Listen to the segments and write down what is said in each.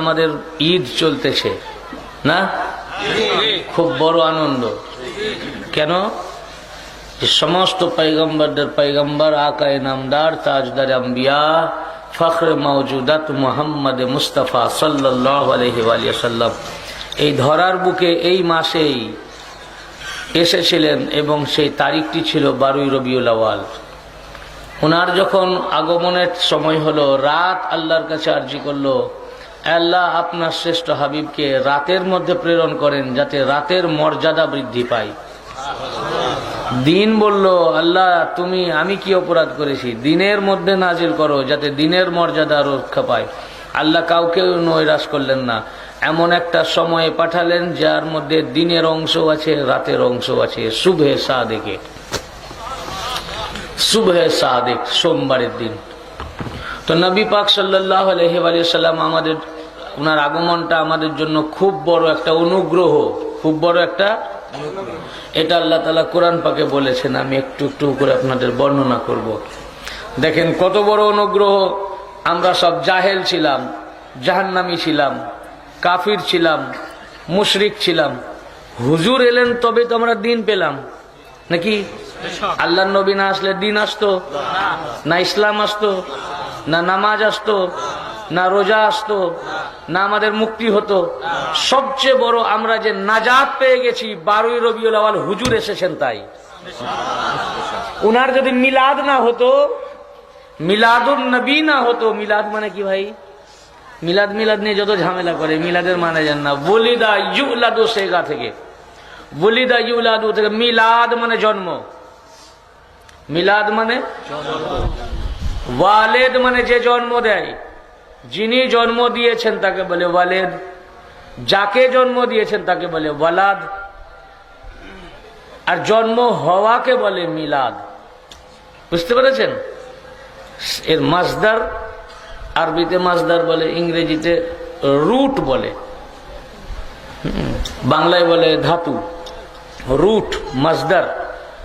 আমাদের ঈদ চলতেছে, না? খুব বড় আনন্দ। কেন? সমস্ত পৈগম্বরদের পৈগম্বর আকায় নামদার, তাজদার আম্বিয়া, ফখর মৌজুদাত মোহাম্মদ মুস্তফা সাল্লাহ সাল্লাম এই ধরার বুকে এই মাসেই এসেছিলেন এবং সেই তারিখটি ছিল বারুই রবিউল আওয়াল ওনার যখন আগমনের সময় হলো, রাত আল্লাহর কাছে আর্জি করল আল্লাহ আপনার শ্রেষ্ঠ হাবিবকে রাতের মধ্যে প্রেরণ করেন যাতে রাতের মর্যাদা বৃদ্ধি পায়। দিন বলল, আল্লাহ, তুমি, আমি কি অপরাধ করেছি? দিনের মধ্যে নাজিল করো যাতে দিনের মর্যাদা রক্ষা পায়। আল্লাহ কাউকে নৈরাশ করলেন না। এমন একটা সময়ে পাঠালেন যার মধ্যে দিনের অংশ আছে, রাতের অংশ আছে। শুভে সাদেকে। শুভে সাদেক, সোমবারের দিন। তো নবী পাক সাল্লাহ আলহিসাল্লাম আমাদের ওনার আগমনটা আমাদের জন্য খুব বড় একটা অনুগ্রহ, খুব বড় একটা এটা আল্লাহ তালা কোরআন পাকে বলেছেন, আমি একটু একটু করে আপনাদের বর্ণনা করব। দেখেন কত বড় অনুগ্রহ, আমরা সব জাহেল ছিলাম, জাহান্নামি ছিলাম, কাফির ছিলাম, মুশরিক ছিলাম। হুজুর এলেন, তবে তো আমরা দিন পেলাম। নাকি? আল্লাহ নবী না আসলে দিন আসতো? না ইসলাম আসতো? না নামাজ আসতো? না রোজা আসতো? না আমাদের মুক্তি হতো। সবচেয়ে বড় আমরা যে নাজাত পেয়ে গেছি, বারোই রবিউল আওয়াল হুজুর এসেছেন তাই। উনার যদি মিলাদ না হতো মিলাদুল নবী না হতো, মিলাদ মানে কি ভাই? মিলাদ মিলাদ নিয়ে যত ঝামেলা করে, মিলাদের মানে যান না। বলিদা ইউলাদু সেগা থেকে। বলিদা ইউলাদু থেকে মিলাদ মানে জন্ম। মিলাদ মানে ওয়ালেদ মানে যে জন্ম দেয়। যিনি জন্ম দিয়েছেন তাকে বলে ওয়ালেদ, যাকে জন্ম দিয়েছেন তাকে বলে ওয়ালাদ, আর জন্ম হওয়াকে বলে মিলাদ। বুঝতে পেরেছেন? এর মাসদার আরবিতে মাসদার বলে, ইংরেজিতে রুট বলে। বাংলায় বলে ধাতু। রুট মাসদার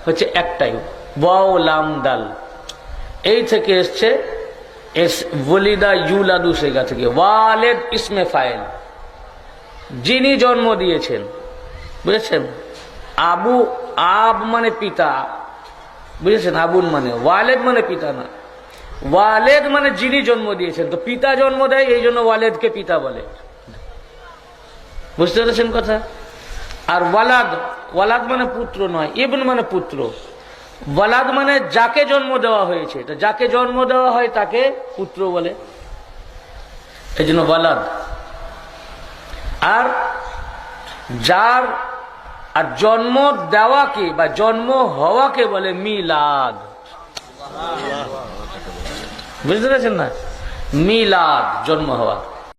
হচ্ছে একটাই, ওয়াও, লাম দাল এই থেকে এসছে এস ওলিদা ইউলাদু সেগা থেকে। ওয়ালেদ ইসমে ফাইল। যিনি জন্ম দিয়েছেন। বুঝেছেন? আবু আব মানে পিতা। বুঝেছেন? আবুল মানে। ওয়ালেদ মানে পিতা না। ওয়ালেদ মানে যিনি জন্ম দিয়েছেন। তো পিতা জন্ম দেয়, এই জন্য ওয়ালেদকে পিতা বলে। বুঝতে পেরেছেন কথা? আর ওয়ালাদ ওয়ালাদ মানে পুত্র নয়, ইবন মানে পুত্র। ওয়ালাদ মানে যাকে জন্ম দেওয়া হয়েছে। যাকে জন্ম দেওয়া হয় তাকে পুত্র বলে। এই জন্য ওয়ালাদ। আর যার আর জন্ম দেওয়াকে বা জন্ম হওয়াকে বলে মিলাদ। বুঝতে পেরেছেন না? মিলাদ, জন্ম হওয়া।